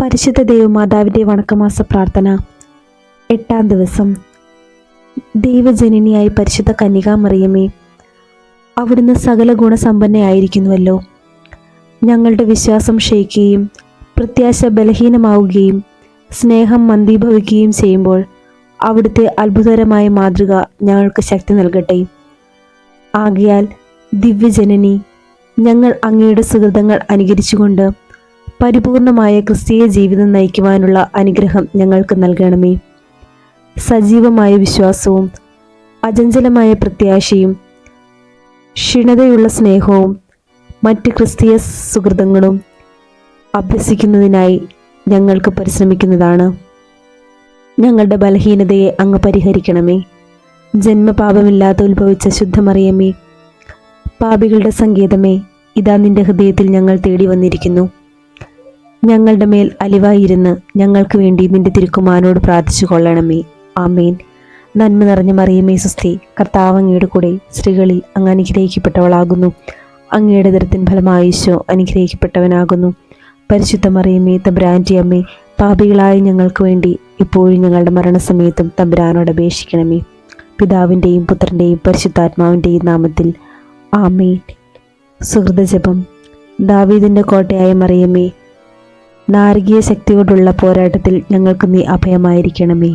പരിശുദ്ധ ദേവമാതാവിന്റെ വണക്കമാസ പ്രാർത്ഥന. എട്ടാം ദിവസം. ദൈവജനനിയായി പരിശുദ്ധ കന്യകാമറിയമേ അവിടുന്ന് സകല ഗുണസമ്പന്നയായിരിക്കുന്നുവല്ലോ. ഞങ്ങളുടെ വിശ്വാസം ക്ഷയിക്കുകയും പ്രത്യാശ ബലഹീനമാവുകയും സ്നേഹം മന്ദീഭവിക്കുകയും ചെയ്യുമ്പോൾ അവിടുത്തെ അത്ഭുതകരമായ മാതൃക ഞങ്ങൾക്ക് ശക്തി നൽകട്ടെ. ആകയാൽ ദിവ്യജനനി ഞങ്ങൾ അങ്ങയുടെ സുഹൃതങ്ങൾ അനുകരിച്ചുകൊണ്ട് പരിപൂർണമായ ക്രിസ്തീയ ജീവിതം നയിക്കുവാനുള്ള അനുഗ്രഹം ഞങ്ങൾക്ക് നൽകണമേ. സജീവമായ വിശ്വാസവും അചഞ്ചലമായ പ്രത്യാശയും ക്ഷീണതയുള്ള സ്നേഹവും മറ്റ് ക്രിസ്തീയ സുഹൃതങ്ങളും അഭ്യസിക്കുന്നതിനായി ഞങ്ങൾക്ക് പരിശ്രമിക്കുന്നതാണ്. ഞങ്ങളുടെ ബലഹീനതയെ അങ്ങ് പരിഹരിക്കണമേ. ജന്മപാപമില്ലാതെ ഉത്ഭവിച്ച ശുദ്ധമറിയമേ. പാപികളുടെ സങ്കേതമേ ഇതാ നിന്റെ ഹൃദയത്തിൽ ഞങ്ങൾ തേടി വന്നിരിക്കുന്നു ഞങ്ങളുടെ മേൽ അലിവായിരുന്ന് ഞങ്ങൾക്ക് വേണ്ടി നിന്റെ തിരുക്കുമാനോട് പ്രാർത്ഥിച്ചു കൊള്ളണമേ. ആമേൻ. നന്മ നിറഞ്ഞ മറിയമേ സുസ്തി കർത്താവ് അങ്ങയുടെ കൂടെ സ്ത്രീകളിൽ അങ്ങ് അനുഗ്രഹിക്കപ്പെട്ടവളാകുന്നു. അങ്ങയുടെ ദരത്തിൻ ഫലമായുശോ അനുഗ്രഹിക്കപ്പെട്ടവനാകുന്നു. പരിശുദ്ധ മറിയമേ തബ്രാന്റി അമ്മേ പാപികളായ ഞങ്ങൾക്ക് വേണ്ടി ഇപ്പോഴും ഞങ്ങളുടെ മരണസമയത്തും തമ്പുരാനോട് അപേക്ഷിക്കണമേ. പിതാവിന്റെയും പുത്രന്റെയും പരിശുദ്ധാത്മാവിന്റെയും നാമത്തിൽ ആമേൻ. സുഹൃതജപം ദാവീദിന്റെ കോട്ടയായ മറിയമേ നാരകീയ ശക്തി കൊണ്ടുള്ള പോരാട്ടത്തിൽ ഞങ്ങൾക്ക് നീ അഭയമായിരിക്കണമേ.